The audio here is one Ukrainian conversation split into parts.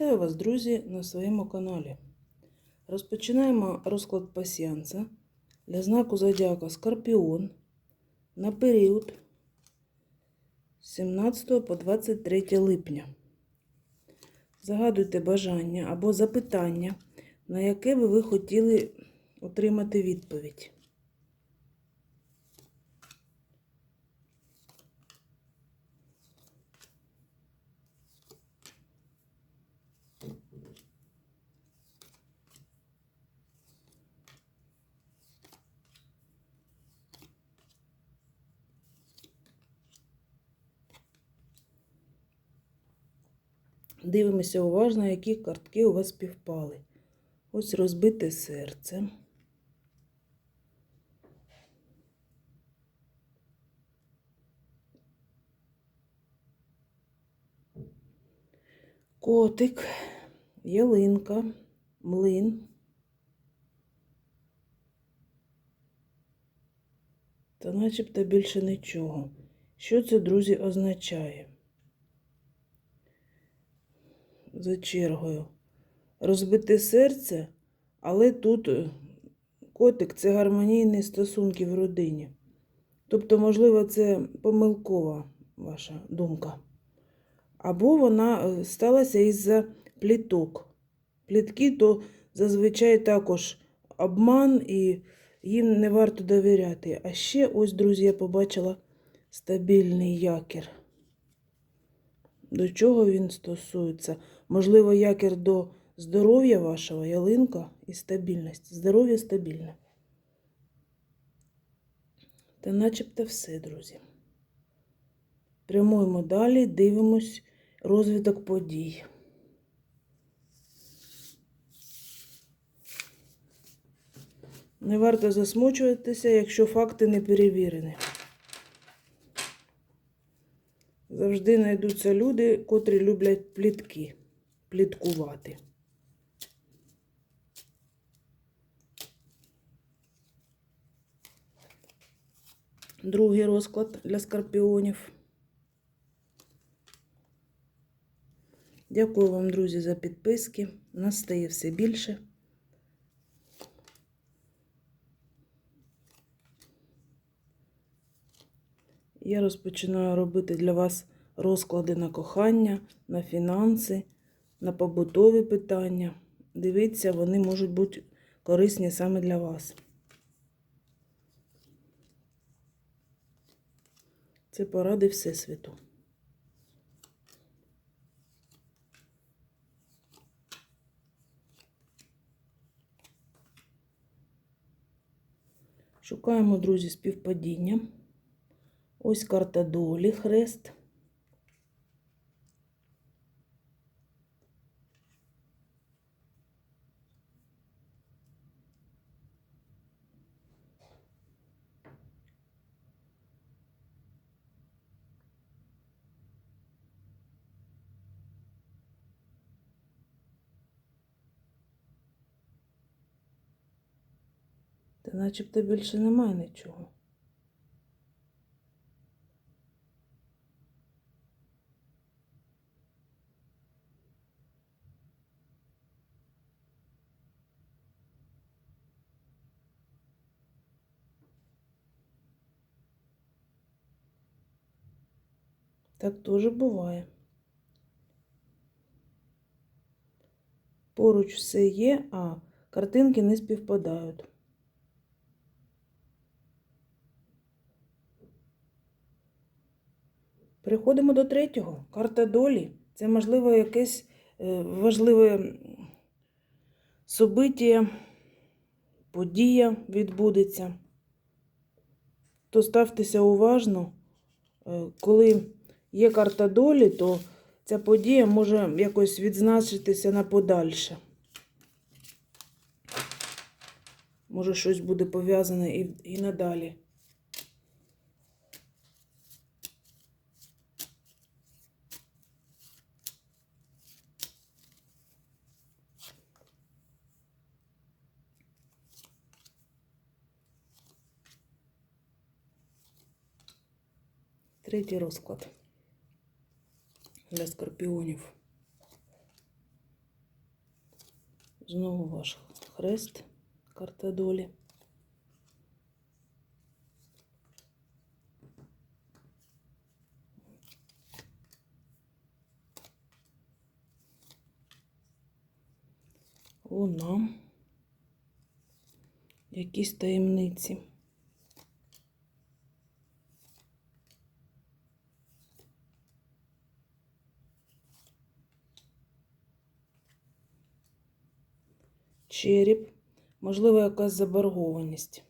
Вітаю вас, друзі, на своєму каналі. Розпочинаємо розклад пасіянса для знаку Зодіака Скорпіон на період з 17 по 23 липня. Загадуйте бажання або запитання, на яке би ви хотіли отримати відповідь. Дивимося уважно, які картки у вас співпали. Ось розбите серце. Котик, ялинка, млин. Та начебто більше нічого. Що це, друзі, означає? За чергою. Розбите серце, але тут е, котик це гармонійні стосунки в родині. Тобто, можливо, це помилкова ваша думка. Або вона е, сталася із-за пліток. Плітки то зазвичай також обман і їм не варто довіряти. А ще ось, друзі, я побачила стабільний якір. До чого він стосується? Можливо, якір до здоров'я вашого, ялинка і стабільність. Здоров'я стабільне. Та начебто все, друзі. Прямуємо далі, дивимось розвиток подій. Не варто засмучуватися, якщо факти не перевірені. Завжди знайдуться люди, котрі люблять плітки, пліткувати. Другий розклад для скорпіонів. Дякую вам, друзі, за підписки. Нас стає все більше. Я розпочинаю робити для вас розклади на кохання, на фінанси, на побутові питання. Дивіться, вони можуть бути корисні саме для вас. Це поради Всесвіту. Шукаємо, друзі, співпадіння. Ось карта долі, хрест. Та начебто більше немає нічого. Так теж буває. Поруч все є, а картинки не співпадають. Переходимо до третього. Карта долі. Це, можливо, якесь е, важливе собиття, подія відбудеться. То ставтеся уважно, е, коли є карта долі, то ця подія може якось відзначитися на подальше. Може, щось буде пов'язане і, і надалі. Третій розклад для скорпіонів. Знову ваш хрест, карта долі. Луна. Якісь таємниці. Череп, можливо, якась заборгованість.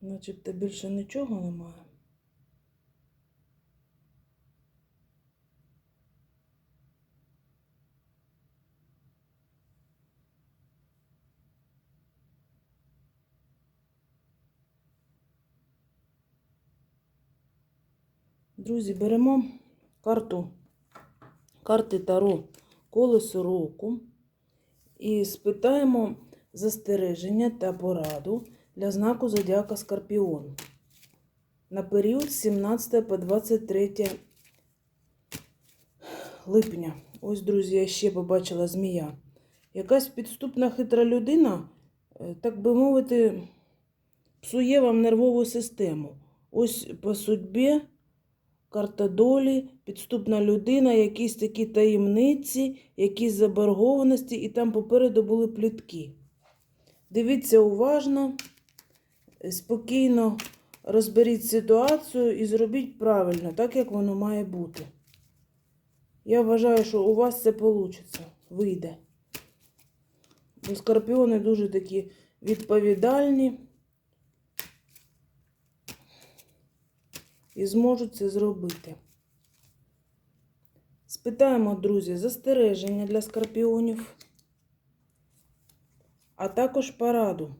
Начебто більше нічого немає. Друзі, беремо карту, карти Таро колесо року і спитаємо застереження та пораду для знаку Зодіака Скорпіон на період з 17 по 23 липня. Ось, друзі, я ще побачила змія. Якась підступна хитра людина, е, так би мовити, псує вам нервову систему. Ось по судьбі карта долі, підступна людина, якісь такі таємниці, якісь заборгованості, і там попереду були плітки. Дивіться уважно, спокійно розберіть ситуацію і зробіть правильно, так як воно має бути. Я вважаю, що у вас це вийде, вийде. Бо скорпіони дуже такі відповідальні. І зможуть це зробити. Спитаємо, друзі, застереження для скорпіонів, а також пораду.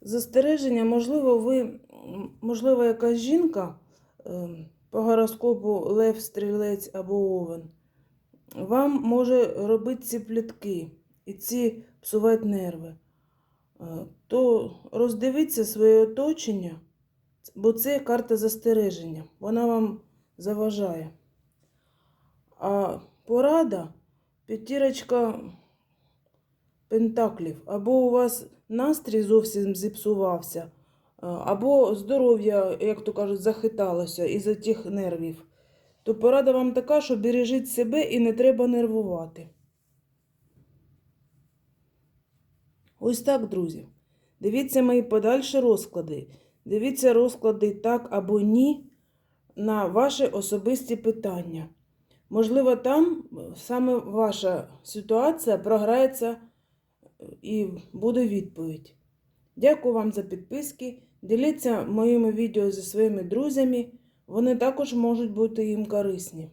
Застереження, можливо, ви, можливо, якась жінка е, по гороскопу Лев, Стрілець або Овен, вам може робити ці плітки і ці псувати нерви. Е, то роздивіться своє оточення, бо це карта застереження. Вона вам заважає. А порада п'ятірочка пентаклів. Або у вас настрій зовсім зіпсувався, е, або здоров'я, як то кажуть, захиталося із-за тих нервів. То порада вам така, що бережіть себе і не треба нервувати. Ось так, друзі. Дивіться мої подальші розклади. Дивіться розклади так або ні на ваші особисті питання. Можливо, там саме ваша ситуація програється і буде відповідь. Дякую вам за підписки. Діліться моїми відео зі своїми друзями. Вони також можуть бути їм корисні.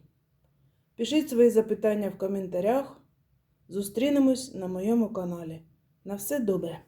Пишіть свої запитання в коментарях. Зустрінемось на моєму каналі. На все добре!